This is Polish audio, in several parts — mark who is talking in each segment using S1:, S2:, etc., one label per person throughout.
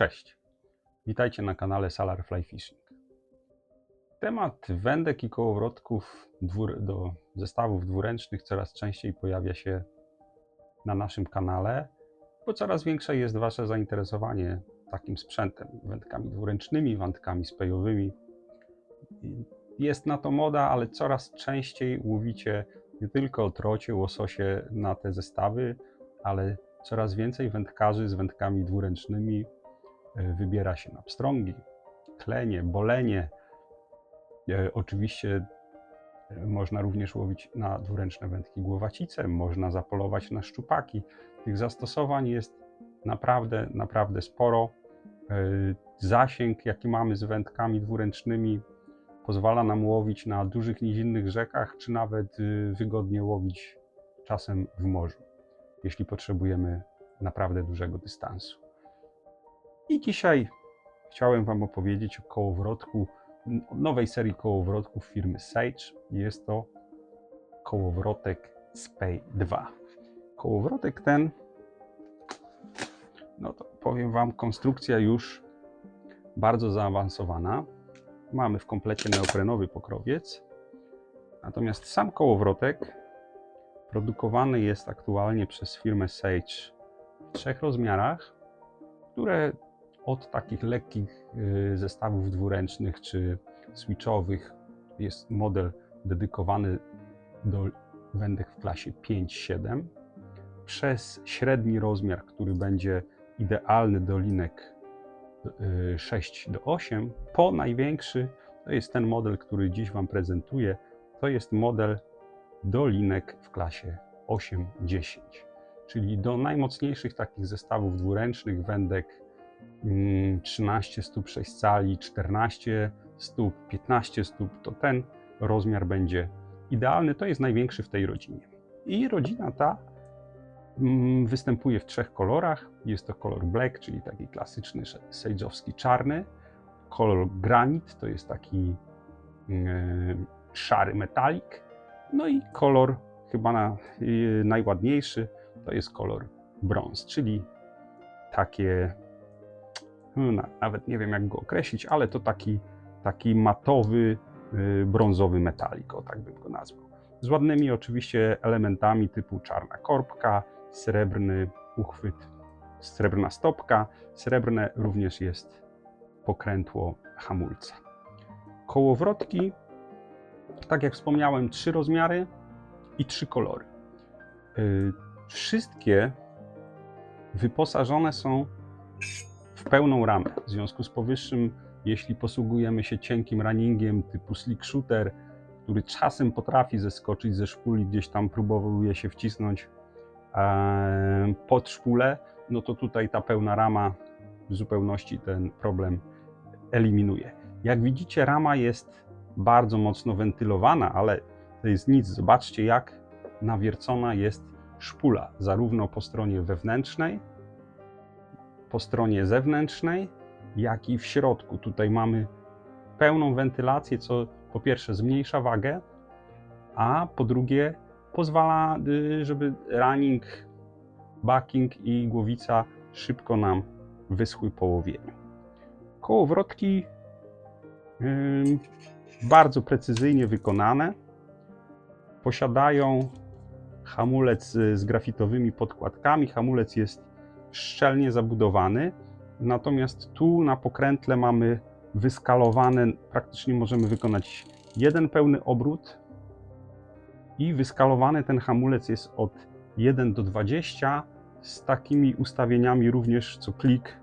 S1: Cześć, witajcie na kanale Salar Fly Fishing. Temat wędek i kołowrotków dwór, do zestawów dwuręcznych coraz częściej pojawia się na naszym kanale, bo coraz większe jest Wasze zainteresowanie takim sprzętem, wędkami dwuręcznymi, wędkami spejowymi. Jest na to moda, ale coraz częściej łowicie nie tylko trocie, łososie na te zestawy, ale coraz więcej wędkarzy z wędkami dwuręcznymi wybiera się na pstrągi, klenie, bolenie. E, Oczywiście e, można również łowić na dwuręczne wędki głowacice, można zapolować na szczupaki. Tych zastosowań jest naprawdę, naprawdę sporo. E, Zasięg, jaki mamy z wędkami dwuręcznymi, pozwala nam łowić na dużych nizinnych rzekach, czy nawet wygodnie łowić czasem w morzu, jeśli potrzebujemy naprawdę dużego dystansu. I dzisiaj chciałem Wam opowiedzieć o kołowrotku, nowej serii kołowrotków firmy Sage. Jest to kołowrotek Spey 2. Kołowrotek ten, no to powiem Wam, konstrukcja już bardzo zaawansowana. Mamy w komplecie neoprenowy pokrowiec. Natomiast sam kołowrotek produkowany jest aktualnie przez firmę Sage w trzech rozmiarach, które od takich lekkich y, zestawów dwuręcznych czy switchowych jest model dedykowany do wędek w klasie 5-7, przez średni rozmiar, który będzie idealny do linek y, 6 do 8, po największy, to jest ten model, który dziś Wam prezentuję, to jest model do linek w klasie 8-10, czyli do najmocniejszych takich zestawów dwuręcznych wędek 13 stóp 6 cali, 14 stóp, 15 stóp, to ten rozmiar będzie idealny, to jest największy w tej rodzinie. I rodzina ta mm, występuje w trzech kolorach. Jest to kolor black, czyli taki klasyczny sejdżowski czarny. Kolor granit to jest taki mm, szary metalik. No i kolor chyba na, y, najładniejszy to jest kolor brąz, czyli takie, nawet nie wiem jak go określić, ale to taki, taki matowy, y, brązowy metalik, o tak bym go nazwał. Z ładnymi oczywiście elementami typu czarna korbka, srebrny uchwyt, srebrna stopka, srebrne również jest pokrętło hamulca. Kołowrotki, tak jak wspomniałem, trzy rozmiary i trzy kolory. Y, Wszystkie wyposażone są pełną ramę. W związku z powyższym, jeśli posługujemy się cienkim runningiem typu slick shooter, który czasem potrafi zeskoczyć ze szpuli, gdzieś tam próbuje się wcisnąć e, pod szpulę, no to tutaj ta pełna rama w zupełności ten problem eliminuje. Jak widzicie, rama jest bardzo mocno wentylowana, ale to jest nic. Zobaczcie, jak nawiercona jest szpula, zarówno po stronie wewnętrznej, po stronie zewnętrznej, jak i w środku. Tutaj mamy pełną wentylację, co po pierwsze zmniejsza wagę, a po drugie pozwala, y, żeby running, backing i głowica szybko nam wyschły po łowieniu. Kołowrotki ym, bardzo precyzyjnie wykonane. Posiadają hamulec z grafitowymi podkładkami. Hamulec jest szczelnie zabudowany, natomiast tu na pokrętle mamy wyskalowane, praktycznie możemy wykonać jeden pełny obrót. I wyskalowany ten hamulec jest od 1 do 20 z takimi ustawieniami również co klik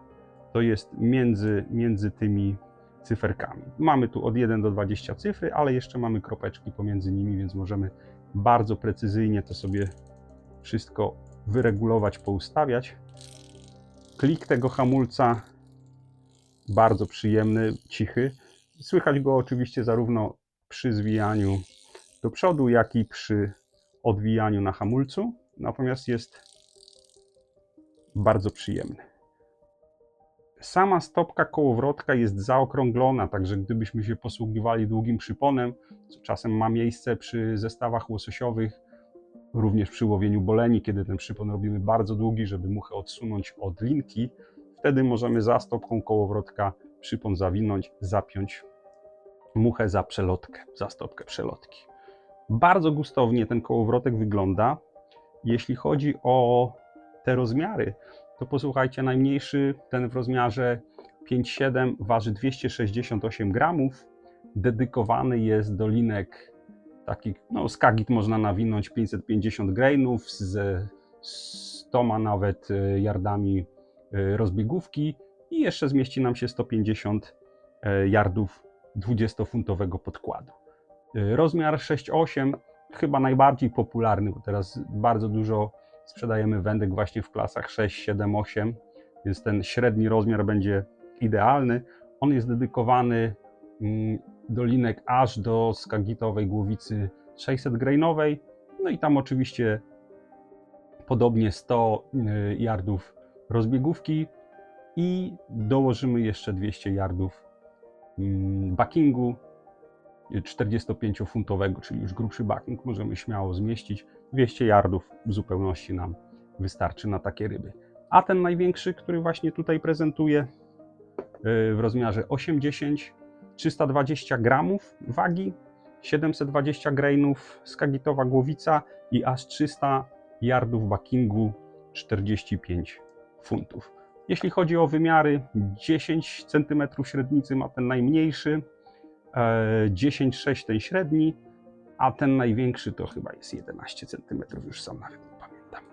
S1: to jest między, między tymi cyferkami. Mamy tu od 1 do 20 cyfry, ale jeszcze mamy kropeczki pomiędzy nimi, więc możemy bardzo precyzyjnie to sobie wszystko wyregulować, poustawiać. Klik tego hamulca bardzo przyjemny, cichy. Słychać go oczywiście zarówno przy zwijaniu do przodu, jak i przy odwijaniu na hamulcu, natomiast jest bardzo przyjemny. Sama stopka kołowrotka jest zaokrąglona, także gdybyśmy się posługiwali długim przyponem, co czasem ma miejsce przy zestawach łososiowych, również przy łowieniu boleni, kiedy ten przypon robimy bardzo długi, żeby muchę odsunąć od linki, Wtedy możemy za stopką kołowrotka przypon zawinąć, zapiąć muchę za przelotkę, za stopkę przelotki. Bardzo gustownie ten kołowrotek wygląda. Jeśli chodzi o te rozmiary, to posłuchajcie, najmniejszy ten w rozmiarze 5,7 waży 268 gramów. Dedykowany jest do linek takich, no z można nawinąć 550 grainów, ze 100 nawet yardami y, rozbiegówki i jeszcze zmieści nam się 150 y, yardów 20-funtowego podkładu. Y, Rozmiar 6,8 chyba najbardziej popularny, bo teraz bardzo dużo sprzedajemy wędek właśnie w klasach 6, 7, 8, więc ten średni rozmiar będzie idealny. On jest dedykowany mm, do linek aż do skagitowej głowicy 600 grainowej. No i tam oczywiście podobnie 100 y, yardów rozbiegówki i dołożymy jeszcze 200 yardów mm, backingu 45-funtowego, czyli już grubszy backing możemy śmiało zmieścić. 200 yardów w zupełności nam wystarczy na takie ryby. A ten największy, który właśnie tutaj prezentuję y, w rozmiarze 80, 320 gramów wagi, 720 grainów skagitowa głowica i aż 300 yardów backingu 45 funtów. Jeśli chodzi o wymiary, 10 cm średnicy ma ten najmniejszy, e, 10,6 ten średni, a ten największy to chyba jest 11 cm, już sam nawet nie pamiętam.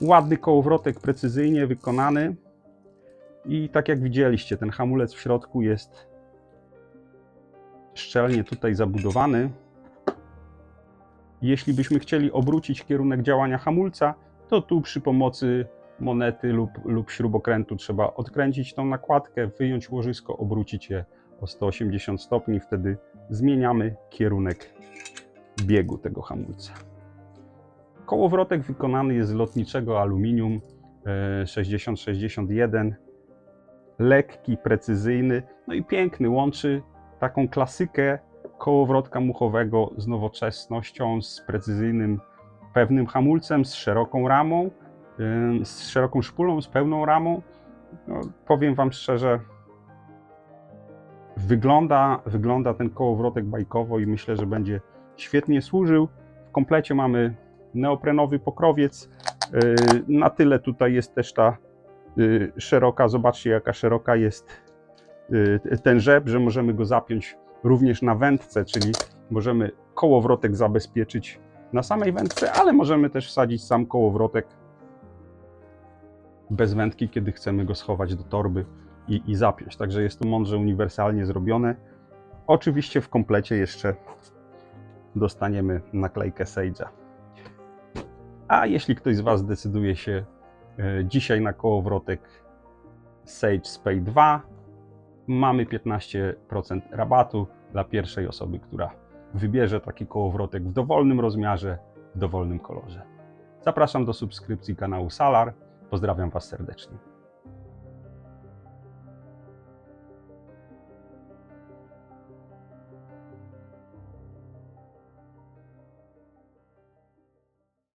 S1: Ładny kołowrotek, precyzyjnie wykonany i tak jak widzieliście, ten hamulec w środku jest szczelnie tutaj zabudowany. Jeśli byśmy chcieli obrócić kierunek działania hamulca, to tu przy pomocy monety lub, lub śrubokrętu trzeba odkręcić tą nakładkę, wyjąć łożysko, obrócić je o 180 stopni, wtedy zmieniamy kierunek biegu tego hamulca. Kołowrotek wykonany jest z lotniczego aluminium e, 6061, lekki, precyzyjny, no i piękny, łączy taką klasykę kołowrotka muchowego z nowoczesnością, z precyzyjnym, pewnym hamulcem, z szeroką ramą, z szeroką szpulą, z pełną ramą. No, powiem Wam szczerze, wygląda, wygląda ten kołowrotek bajkowo i myślę, że będzie świetnie służył. W komplecie mamy neoprenowy pokrowiec. Yy, Na tyle tutaj jest też ta yy, szeroka, zobaczcie jaka szeroka jest ten rzep, że możemy go zapiąć również na wędce, czyli możemy kołowrotek zabezpieczyć na samej wędce, ale możemy też wsadzić sam kołowrotek bez wędki, kiedy chcemy go schować do torby i, i zapiąć. Także jest to mądrze uniwersalnie zrobione. Oczywiście w komplecie jeszcze dostaniemy naklejkę Sage'a. A jeśli ktoś z Was zdecyduje się e, dzisiaj na kołowrotek Sage Spay 2, mamy 15% rabatu dla pierwszej osoby, która wybierze taki kołowrotek w dowolnym rozmiarze, w dowolnym kolorze. Zapraszam do subskrypcji kanału Salar. Pozdrawiam Was serdecznie.